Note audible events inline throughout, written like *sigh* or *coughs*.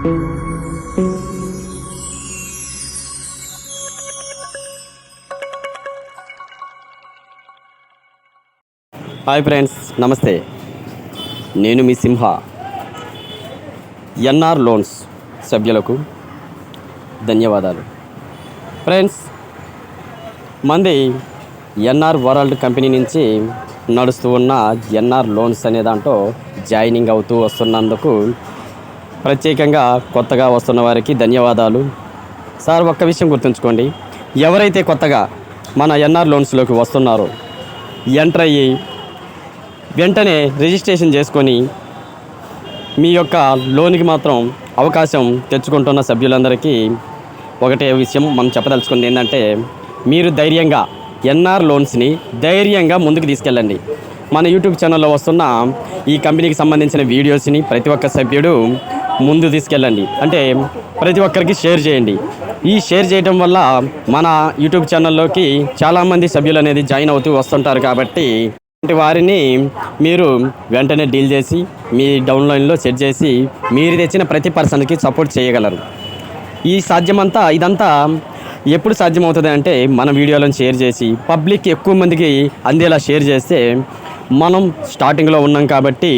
Hi friends నమస్తే. నేను మీ సింహ. NR loans సభ్యులకు ధన్యవాదాలు. ఫ్రెండ్స్ మంది ఎన్ఆర్ వరల్డ్ కంపెనీ నుంచి నడుస్తూ ఉన్న ఎన్ఆర్ లోన్స్ అనే దాంట్లో జాయినింగ్ అవుతూ వస్తున్నందుకు ప్రత్యేకంగా కొత్తగా వస్తున్న వారికి ధన్యవాదాలు. సార్ ఒక్క విషయం గుర్తుంచుకోండి. ఎవరైతే కొత్తగా మన ఎన్ఆర్ లోన్స్లోకి వస్తున్నారో ఎంటర్ అయ్యి వెంటనే రిజిస్ట్రేషన్ చేసుకొని మీ యొక్క లోన్కి మాత్రం అవకాశం తెచ్చుకుంటున్న సభ్యులందరికీ ఒకటే విషయం మనం చెప్పదలుచుకుంది ఏంటంటే మీరు ధైర్యంగా ఎన్ఆర్ లోన్స్ని ధైర్యంగా ముందుకు తీసుకెళ్ళండి. మన యూట్యూబ్ ఛానల్లో వస్తున్న ఈ కంపెనీకి సంబంధించిన వీడియోస్ని ప్రతి ఒక్క సభ్యుడు ముందు తీసుకెళ్ళండి. అంటే ప్రతి ఒక్కరికి షేర్ చేయండి. ఈ షేర్ చేయడం వల్ల మన యూట్యూబ్ ఛానల్లోకి చాలామంది సభ్యులు అనేది జాయిన్ అవుతూ వస్తుంటారు కాబట్టి ఇలాంటి వారిని మీరు వెంటనే డీల్ చేసి మీ డౌన్లైన్లో సెట్ చేసి మీరు తెచ్చిన ప్రతి పర్సన్కి సపోర్ట్ చేయగలరు. ఈ సాధ్యమంతా ఇదంతా ఎప్పుడు సాధ్యమవుతుంది అంటే మన వీడియోలను షేర్ చేసి పబ్లిక్ ఎక్కువ మందికి అందేలా షేర్ చేస్తే మనం స్టార్టింగ్లో ఉన్నాం కాబట్టి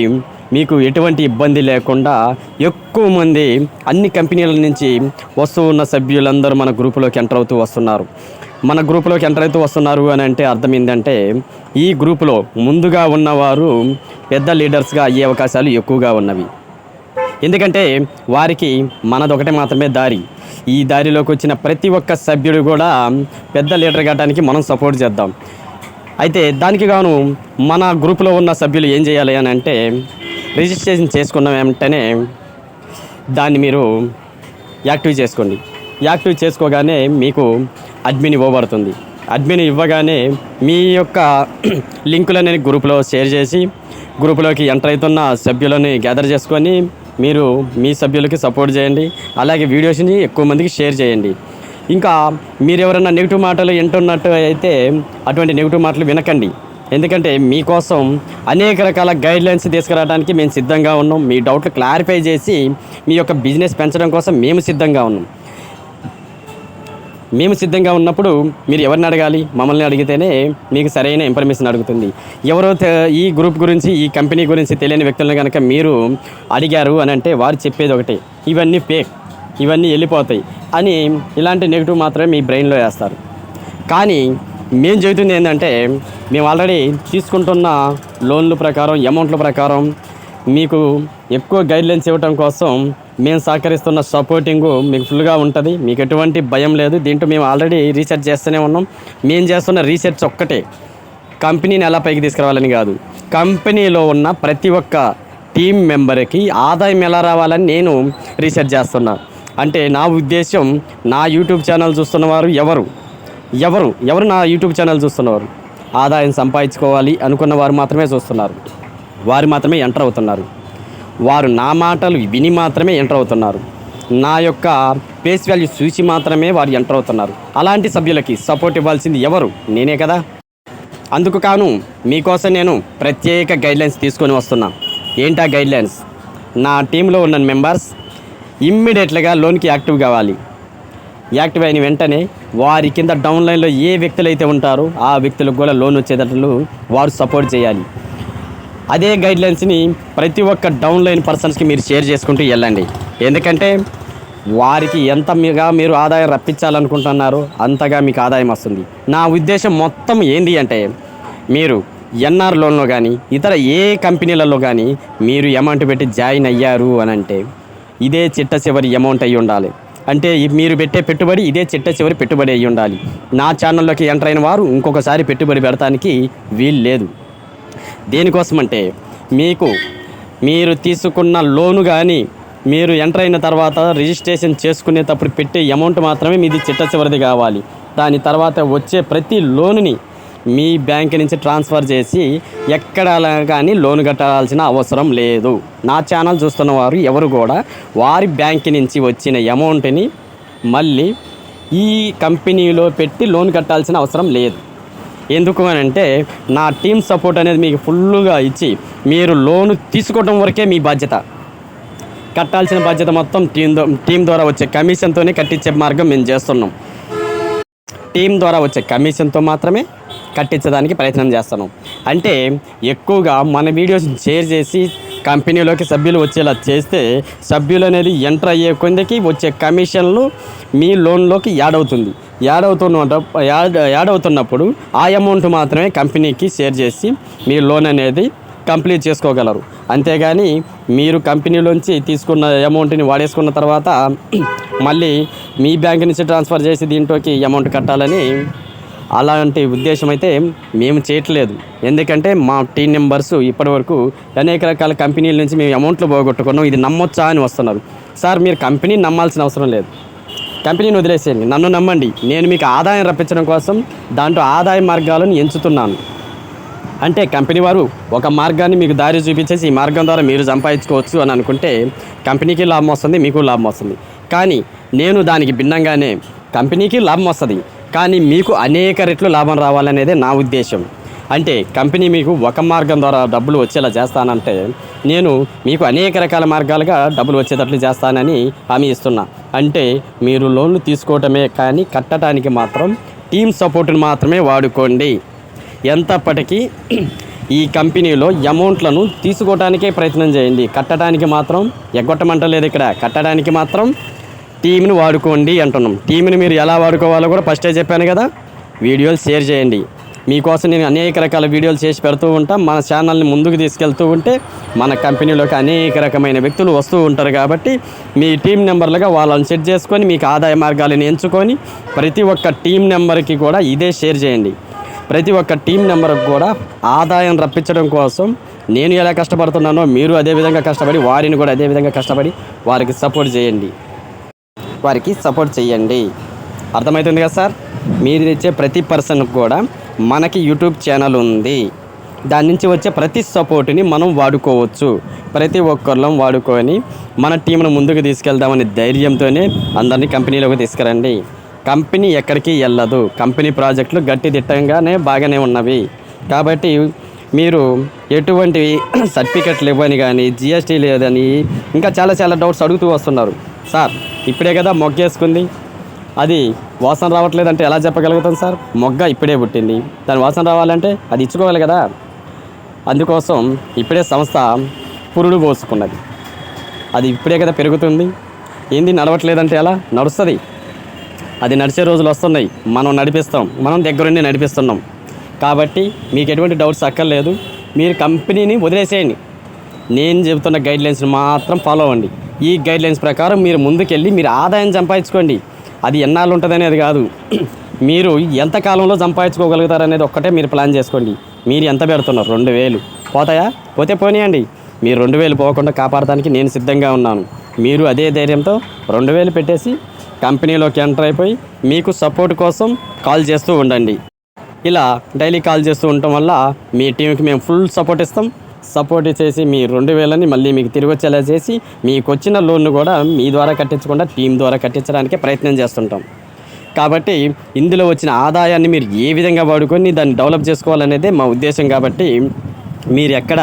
మీకు ఎటువంటి ఇబ్బంది లేకుండా ఎక్కువ మంది అన్ని కంపెనీల నుంచి వస్తూ ఉన్న సభ్యులందరూ మన గ్రూపులోకి ఎంటర్ అవుతూ వస్తున్నారు. మన గ్రూపులోకి ఎంటర్ అవుతూ వస్తున్నారు అని అంటే అర్థం ఏంటంటే ఈ గ్రూపులో ముందుగా ఉన్నవారు పెద్ద లీడర్స్గా అయ్యే అవకాశాలు ఎక్కువగా ఉన్నవి. ఎందుకంటే వారికి మనదొకటే మాత్రమే దారి. ఈ దారిలోకి వచ్చిన ప్రతి ఒక్క సభ్యుడు కూడా పెద్ద లీడర్ కావడానికి మనం సపోర్ట్ చేద్దాం. అయితే దానికి గాను మన గ్రూపులో ఉన్న సభ్యులు ఏం చేయాలి అని అంటే రిజిస్ట్రేషన్ చేసుకున్న వెంటనే దాన్ని మీరు యాక్టివ్ చేసుకోండి. యాక్టివ్ చేసుకోగానే మీకు అడ్మిన్ ఇవ్వబడుతుంది. అడ్మిన్ ఇవ్వగానే మీ యొక్క *clears throat* లింకులని గ్రూపులో షేర్ చేసి గ్రూపులోకి ఎంటర్ అవుతున్న సభ్యులని గ్యాదర్ చేసుకొని మీరు మీ సభ్యులకి సపోర్ట్ చేయండి. అలాగే వీడియోస్ని ఎక్కువ మందికి షేర్ చేయండి. ఇంకా మీరు ఎవరైనా నెగిటివ్ మాటలు వింటున్నట్టు అయితే అటువంటి నెగిటివ్ మాటలు వినకండి. ఎందుకంటే మీకోసం అనేక రకాల గైడ్లైన్స్ తీసుకురావడానికి మేము సిద్ధంగా ఉన్నాం. మీ డౌట్లు క్లారిఫై చేసి మీ యొక్క బిజినెస్ పెంచడం కోసం మేము సిద్ధంగా ఉన్నాం. మేము సిద్ధంగా ఉన్నప్పుడు మీరు ఎవరిని అడగాలి? మమ్మల్ని అడిగితేనే మీకు సరైన ఇన్ఫర్మేషన్ అడుగుతుంది. ఎవరో ఈ గ్రూప్ గురించి ఈ కంపెనీ గురించి తెలియని వ్యక్తులను కనుక మీరు అడిగారు అని అంటే వారు చెప్పేది ఒకటే. ఇవన్నీ ఫేక్ ఇవన్నీ వెళ్ళిపోతాయి. అని ఇలాంటి నెగిటివ్ మాత్రమే మీ బ్రెయిన్లో వేస్తారు. కానీ మేము చెబుతుంది ఏంటంటే మేము ఆల్రెడీ తీసుకుంటున్న లోన్ల ప్రకారం అమౌంట్ల ప్రకారం మీకు ఎక్కువ గైడ్లైన్స్ ఇవ్వడం కోసం మేము సహకరిస్తున్న సపోర్టింగు మీకు ఫుల్గా ఉంటుంది. మీకు ఎటువంటి భయం లేదు. దీంట్లో మేము ఆల్రెడీ రీసెర్చ్ చేస్తూనే ఉన్నాం. మేము చేస్తున్న రీసెర్చ్ ఒక్కటే. కంపెనీని ఎలా పైకి తీసుకురావాలని కాదు. కంపెనీలో ఉన్న ప్రతి ఒక్క టీం మెంబర్కి ఆదాయం ఎలా రావాలని నేను రీసెర్చ్ చేస్తున్నా. అంటే నా ఉద్దేశం నా యూట్యూబ్ ఛానల్ చూస్తున్నవారు ఎవరు? ఎవరు? ఎవరు నా యూట్యూబ్ ఛానల్ చూస్తున్నవారు? ఆదాయం సంపాదించుకోవాలి అనుకున్న వారు మాత్రమే చూస్తున్నారు. వారు మాత్రమే ఎంటర్ అవుతున్నారు. వారు నా మాటలు విని మాత్రమే ఎంటర్ అవుతున్నారు. నా యొక్క ఫేస్ వాల్యూ చూసి మాత్రమే వారు ఎంటర్ అవుతున్నారు. అలాంటి సభ్యులకి సపోర్ట్ ఇవ్వాల్సింది ఎవరు? నేనే కదా. అందుకు కాను మీకోసం నేను ప్రత్యేక గైడ్లైన్స్ తీసుకొని వస్తున్నా. ఏంటా గైడ్లైన్స్ నా టీంలో ఉన్న మెంబర్స్ ఇమ్మీడియట్గా లోన్కి యాక్టివ్ కావాలి. యాక్టివ్ అయిన వెంటనే వారి కింద డౌన్లైన్లో ఏ వ్యక్తులు అయితే ఉంటారో ఆ వ్యక్తులకు కూడా లోన్ వచ్చేటట్లు వారు సపోర్ట్ చేయాలి. అదే గైడ్లైన్స్ని ప్రతి ఒక్క డౌన్లైన్ పర్సన్స్కి మీరు షేర్ చేసుకుంటూ వెళ్ళండి. ఎందుకంటే వారికి ఎంత మీగా మీరు ఆదాయం రప్పించాలనుకుంటున్నారో అంతగా మీకు ఆదాయం వస్తుంది. నా ఉద్దేశం మొత్తం ఏంటి అంటే మీరు ఎన్ఆర్ లోన్లో కానీ ఇతర ఏ కంపెనీలలో కానీ మీరు అమౌంట్ పెట్టి జాయిన్ అయ్యారు అని అంటే ఇదే చిట్ట చివరి అమౌంట్ అయ్యి ఉండాలి. అంటే మీరు పెట్టే పెట్టుబడి ఇదే చిట్ట చివరి పెట్టుబడి అయి ఉండాలి. నా ఛానల్లోకి ఎంటర్ అయిన వారు ఇంకొకసారి పెట్టుబడి పెడటానికి వీలు లేదు. దేనికోసమంటే మీకు మీరు తీసుకున్న లోను కానీ మీరు ఎంటర్ అయిన తర్వాత రిజిస్ట్రేషన్ చేసుకునేటప్పుడు పెట్టే అమౌంట్ మాత్రమే మీది చిట్ట చివరిది కావాలి. దాని తర్వాత వచ్చే ప్రతి లోనుని మీ బ్యాంక్ నుంచి ట్రాన్స్ఫర్ చేసి ఎక్కడ కానీ లోన్ కట్టాల్సిన అవసరం లేదు. నా ఛానల్ చూస్తున్న వారు ఎవరు కూడా వారి బ్యాంక్ నుంచి వచ్చిన అమౌంట్ని మళ్ళీ ఈ కంపెనీలో పెట్టి లోన్ కట్టాల్సిన అవసరం లేదు. ఎందుకు అని అంటే నా టీం సపోర్ట్ అనేది మీకు ఫుల్గా ఇచ్చి మీరు లోన్ తీసుకోవడం వరకే మీ బాధ్యత. కట్టాల్సిన బాధ్యత మొత్తం టీం టీం ద్వారా వచ్చే కమిషన్తోనే కట్టించే మార్గం మేము చేస్తున్నాం. టీం ద్వారా వచ్చే కమిషన్తో మాత్రమే కట్టించడానికి ప్రయత్నం చేస్తాను. అంటే ఎక్కువగా మన వీడియోస్ షేర్ చేసి కంపెనీలోకి సభ్యులు వచ్చేలా చేస్తే సభ్యులు అనేది ఎంటర్ అయ్యే కొందకి వచ్చే కమిషన్లు మీ లోన్లోకి యాడ్ అవుతుంది. యాడ్ అవుతున్న యాడ్ యాడ్ అవుతున్నప్పుడు ఆ అమౌంట్ మాత్రమే కంపెనీకి షేర్ చేసి మీ లోన్ అనేది కంప్లీట్ చేసుకోగలరు. అంతేగాని మీరు కంపెనీలోంచి తీసుకున్న అమౌంట్ని వాడేసుకున్న తర్వాత మళ్ళీ మీ బ్యాంక్ నుంచి ట్రాన్స్ఫర్ చేసి దీంట్లోకి అమౌంట్ కట్టాలని అలాంటి ఉద్దేశం అయితే మేము చేయట్లేదు. ఎందుకంటే మా టీం మెంబర్స్ ఇప్పటివరకు అనేక రకాల కంపెనీల నుంచి మేము అమౌంట్లు పోగొట్టుకున్నాం. ఇది నమ్మొచ్చా అని వస్తున్నారు. సార్ మీరు కంపెనీని నమ్మాల్సిన అవసరం లేదు. కంపెనీని వదిలేసేయండి. నన్ను నమ్మండి. నేను మీకు ఆదాయం రప్పించడం కోసం దాంట్లో ఆదాయ మార్గాలను ఎంచుతున్నాను. అంటే కంపెనీ వారు ఒక మార్గాన్ని మీకు దారి చూపించేసి ఈ మార్గం ద్వారా మీరు సంపాదించుకోవచ్చు అని అనుకుంటే కంపెనీకి లాభం వస్తుంది మీకు లాభం వస్తుంది. కానీ నేను దానికి భిన్నంగానే కంపెనీకి లాభం వస్తుంది. కానీ మీకు అనేక రెట్లు లాభం రావాలనేదే నా ఉద్దేశం. అంటే కంపెనీ మీకు ఒక మార్గం ద్వారా డబ్బులు వచ్చేలా చేస్తానంటే నేను మీకు అనేక రకాల మార్గాలుగా డబ్బులు వచ్చేటట్లు చేస్తానని హామీ ఇస్తున్నా. అంటే మీరు లోన్లు తీసుకోవటమే కానీ కట్టడానికి మాత్రం టీమ్ సపోర్ట్ని మాత్రమే వాడుకోండి. ఎంతప్పటికీ ఈ కంపెనీలో అమౌంట్లను తీసుకోవడానికే ప్రయత్నం చేయండి. కట్టడానికి మాత్రం ఎగ్గొట్టమంటలేదు ఇక్కడ. కట్టడానికి మాత్రం టీంని వాడుకోండి అంటున్నాం. టీంని మీరు ఎలా వాడుకోవాలో కూడా ఫస్టే చెప్పాను కదా. వీడియోలు షేర్ చేయండి. మీకోసం నేను అనేక రకాల వీడియోలు చేసి పెడుతూ ఉంటాం. మన ఛానల్ని ముందుకు తీసుకెళ్తూ ఉంటే మన కంపెనీలోకి అనేక రకమైన వ్యక్తులు వస్తూ ఉంటారు కాబట్టి మీ టీం నెంబర్లుగా వాళ్ళని సెట్ చేసుకొని మీకు ఆదాయ మార్గాలను ఎంచుకొని ప్రతి ఒక్క టీం నెంబర్కి కూడా ఇదే షేర్ చేయండి. ప్రతి ఒక్క టీం నెంబర్కి కూడా ఆదాయం రప్పించడం కోసం నేను ఎలా కష్టపడుతున్నానో మీరు అదే విధంగా కష్టపడి వారిని కూడా అదే విధంగా కష్టపడి వారికి సపోర్ట్ చేయండి. వారికి సపోర్ట్ చేయండి. అర్థమవుతుంది కదా సార్? మీరు ఇచ్చే ప్రతి పర్సన్కి కూడా మనకి యూట్యూబ్ ఛానల్ ఉంది. దాని నుంచి వచ్చే ప్రతి సపోర్ట్ని మనం వాడుకోవచ్చు. ప్రతి ఒక్కరిలో వాడుకొని మన టీంను ముందుకు తీసుకెళ్దామనే ధైర్యంతోనే అందరినీ కంపెనీలోకి తీసుకురండి. కంపెనీ ఎక్కడికి వెళ్ళదు. కంపెనీ ప్రాజెక్టులు గట్టి దిట్టంగానే బాగానే ఉన్నవి. కాబట్టి మీరు ఎటువంటి *coughs* సర్టిఫికెట్లు ఇవ్వని కానీ జిఎస్టీ లేదని ఇంకా చాలా చాలా డౌట్స్ అడుగుతూ వస్తున్నారు. సార్ ఇప్పుడే కదా మొగ్గేసుకుంది. అది వాసన రావట్లేదంటే ఎలా చెప్పగలుగుతాం సార్? మొగ్గ ఇప్పుడే పుట్టింది. దాని వాసన రావాలంటే అది ఇచ్చుకోవాలి కదా. అందుకోసం ఇప్పుడే సంస్థ పురుడు పోసుకున్నది. అది ఇప్పుడే కదా పెరుగుతుంది. ఏంది నడవట్లేదంటే ఎలా నడుస్తుంది. అది నడిచే రోజులు వస్తున్నాయి. మనం నడిపిస్తాం. మనం దగ్గరుండి నడిపిస్తున్నాం. కాబట్టి మీకు ఎటువంటి డౌట్స్ అక్కర్లేదు. మీరు కంపెనీని వదిలేసేయండి. నేను చెబుతున్న గైడ్లైన్స్ని మాత్రం ఫాలో అవ్వండి. ఈ గైడ్లైన్స్ ప్రకారం మీరు ముందుకెళ్ళి మీరు ఆదాయం సంపాదించుకోండి. అది ఎన్నాళ్ళు ఉంటుంది అనేది కాదు. *clears throat* మీరు ఎంత కాలంలో సంపాదించుకోగలుగుతారు అనేది ఒక్కటే మీరు ప్లాన్ చేసుకోండి. మీరు ఎంత పెడుతున్నారు? రెండు వేలు. పోతాయా? పోతే పోనీయండి. మీరు రెండు వేలు పోకుండా కాపాడటానికి నేను సిద్ధంగా ఉన్నాను. మీరు అదే ధైర్యంతో రెండు వేలు పెట్టేసి కంపెనీలోకి ఎంటర్ అయిపోయి మీకు సపోర్ట్ కోసం కాల్ చేస్తూ ఉండండి. ఇలా డైలీ కాల్ చేస్తూ ఉండటం వల్ల మీ టీంకి మేము ఫుల్ సపోర్ట్ ఇస్తాం. సపోర్ట్ చేసి మీ రెండు వేలని మళ్ళీ మీకు తిరిగి వచ్చేలా చేసి మీకు వచ్చిన లోన్ను కూడా మీ ద్వారా కట్టించకుండా టీం ద్వారా కట్టించడానికే ప్రయత్నం చేస్తుంటాం. కాబట్టి ఇందులో వచ్చిన ఆదాయాన్ని మీరు ఏ విధంగా వాడుకొని దాన్ని డెవలప్ చేసుకోవాలనేదే మా ఉద్దేశం కాబట్టి మీరు ఎక్కడ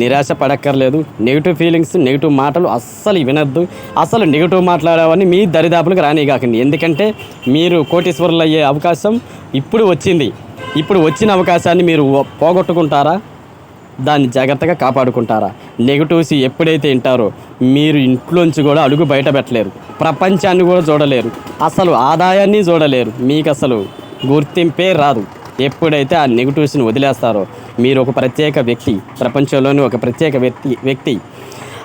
నిరాశ పడక్కర్లేదు. నెగిటివ్ ఫీలింగ్స్ నెగిటివ్ మాటలు అస్సలు వినొద్దు. అసలు నెగిటివ్ మాట్లాడేవని మీ దరిదాపులకు రానిగాకండి ఎందుకంటే మీరు కోటీశ్వరులు అయ్యే అవకాశం ఇప్పుడు వచ్చింది. ఇప్పుడు వచ్చిన అవకాశాన్ని మీరు పోగొట్టుకుంటారా? దాన్ని జాగ్రత్తగా కాపాడుకుంటారా? నెగిటివ్స్ ఎప్పుడైతే వింటారో మీరు ఇంట్లోంచి కూడా అడుగు బయట పెట్టలేరు. ప్రపంచాన్ని కూడా చూడలేరు. అసలు ఆదాయాన్ని చూడలేరు. మీకు అసలు గుర్తింపే రాదు. ఎప్పుడైతే ఆ నెగిటివ్స్ని వదిలేస్తారో మీరు ఒక ప్రత్యేక వ్యక్తి ప్రపంచంలోని ఒక ప్రత్యేక వ్యక్తి వ్యక్తి.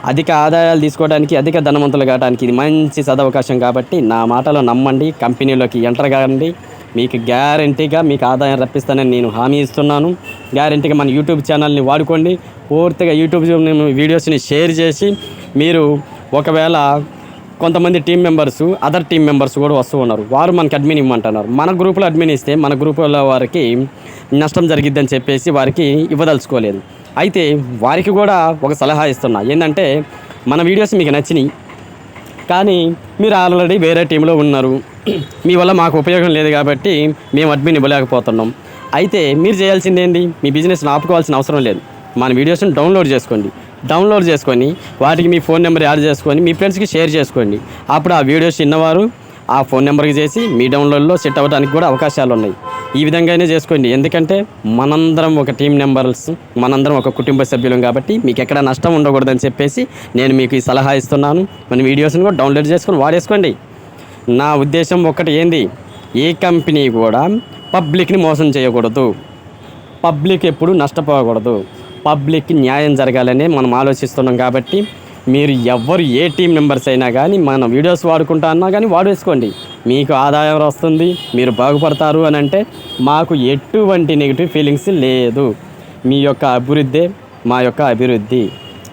అధిక ఆదాయాలు తీసుకోవడానికి అధిక ధనవంతులు కావడానికి ఇది మంచి సదవకాశం కాబట్టి నా మాటలో నమ్మండి. కంపెనీలోకి ఎంటర్ కాండి మీకు గ్యారంటీగా మీకు ఆదాయం రప్పిస్తానని నేను హామీ ఇస్తున్నాను. గ్యారంటీగా మన యూట్యూబ్ ఛానల్ని వాడుకోండి. పూర్తిగా యూట్యూబ్ వీడియోస్ని షేర్ చేసి మీరు ఒకవేళ కొంతమంది team members other team members కూడా వస్తూ ఉన్నారు. వారు మనకి అడ్మిన్ ఇవ్వమంటున్నారు. మన గ్రూపులో అడ్మిన్ ఇస్తే మన గ్రూపులో వారికి నష్టం జరిగిద్దని చెప్పేసి వారికి ఇవ్వదలుచుకోలేదు. అయితే వారికి కూడా ఒక సలహా ఇస్తున్నా. ఏంటంటే మన వీడియోస్ మీకు నచ్చినాయి. కానీ మీరు ఆల్రెడీ వేరే టీంలో ఉన్నారు. మీ వల్ల మాకు ఉపయోగం లేదు కాబట్టి మేము అడ్మిన్ ఇవ్వలేకపోతున్నాం. అయితే మీరు చేయాల్సింది ఏంటి మీ బిజినెస్ని ఆపుకోవాల్సిన అవసరం లేదు. మన వీడియోస్ని డౌన్లోడ్ చేసుకోండి. డౌన్లోడ్ చేసుకొని వాటికి మీ ఫోన్ నెంబర్ యాడ్ చేసుకొని మీ ఫ్రెండ్స్కి షేర్ చేసుకోండి. అప్పుడు ఆ వీడియోస్ చిన్నవారు ఆ ఫోన్ నెంబర్కి చేసి మీ డౌన్లోడ్లో సెట్ అవ్వడానికి కూడా అవకాశాలు ఉన్నాయి. ఈ విధంగానే చేసుకోండి. ఎందుకంటే మనందరం ఒక టీం మెంబర్స్ మనందరం ఒక కుటుంబ సభ్యులం కాబట్టి మీకు ఎక్కడ నష్టం ఉండకూడదని చెప్పేసి నేను మీకు ఈ సలహా ఇస్తున్నాను. మన వీడియోస్ని కూడా డౌన్లోడ్ చేసుకొని వాడేసుకోండి. నా ఉద్దేశం ఒకటి ఏంది? ఏ కంపెనీ కూడా పబ్లిక్ని మోసం చేయకూడదు. పబ్లిక్ ఎప్పుడు నష్టపోకూడదు. పబ్లిక్కి న్యాయం జరగాలని మనం ఆలోచిస్తున్నాం కాబట్టి మీరు ఎవ్వరు ఏ టీం మెంబర్స్ అయినా కానీ మన వీడియోస్ వాడుకుంటా అన్నా కానీ వాడేసుకోండి. మీకు ఆదాయం వస్తుంది మీరు బాగుపడతారు అని అంటే మాకు ఎటువంటి నెగిటివ్ ఫీలింగ్స్ లేదు. మీ యొక్క అభివృద్ధే మా యొక్క అభివృద్ధి.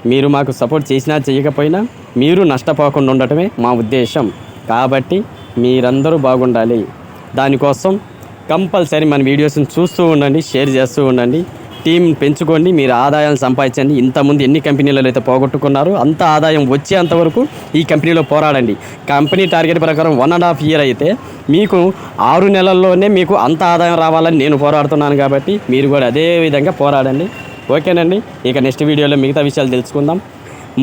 మీరు మాకు సపోర్ట్ చేసినా చేయకపోయినా మీరు నష్టపోకుండా ఉండటమే మా ఉద్దేశం. కాబట్టి మీరందరూ బాగుండాలి. దానికోసం కంపల్సరీ మన వీడియోస్ని చూస్తూ ఉండండి షేర్ చేస్తూ ఉండండి. టీం పెంచుకోండి మీరు ఆదాయం సంపాదించండి. ఇంతకుముందు ఎన్ని కంపెనీలలో అయితే పోగొట్టుకున్నారో అంత ఆదాయం వచ్చేంత వరకు ఈ కంపెనీలో పోరాడండి. కంపెనీ టార్గెట్ ప్రకారం వన్ అండ్ హాఫ్ ఇయర్ అయితే మీకు ఆరు నెలల్లోనే మీకు అంత ఆదాయం రావాలని నేను పోరాడుతున్నాను కాబట్టి మీరు కూడా అదే విధంగా పోరాడండి. ఓకేనండి? ఇక నెక్స్ట్ వీడియోలో మిగతా విషయాలు తెలుసుకుందాం.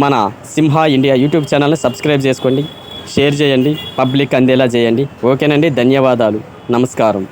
మన సింహ ఇండియా యూట్యూబ్ ఛానల్ని సబ్స్క్రైబ్ చేసుకోండి. షేర్ చేయండి పబ్లిక్ అందేలా చేయండి. ఓకేనండి ధన్యవాదాలు. నమస్కారం.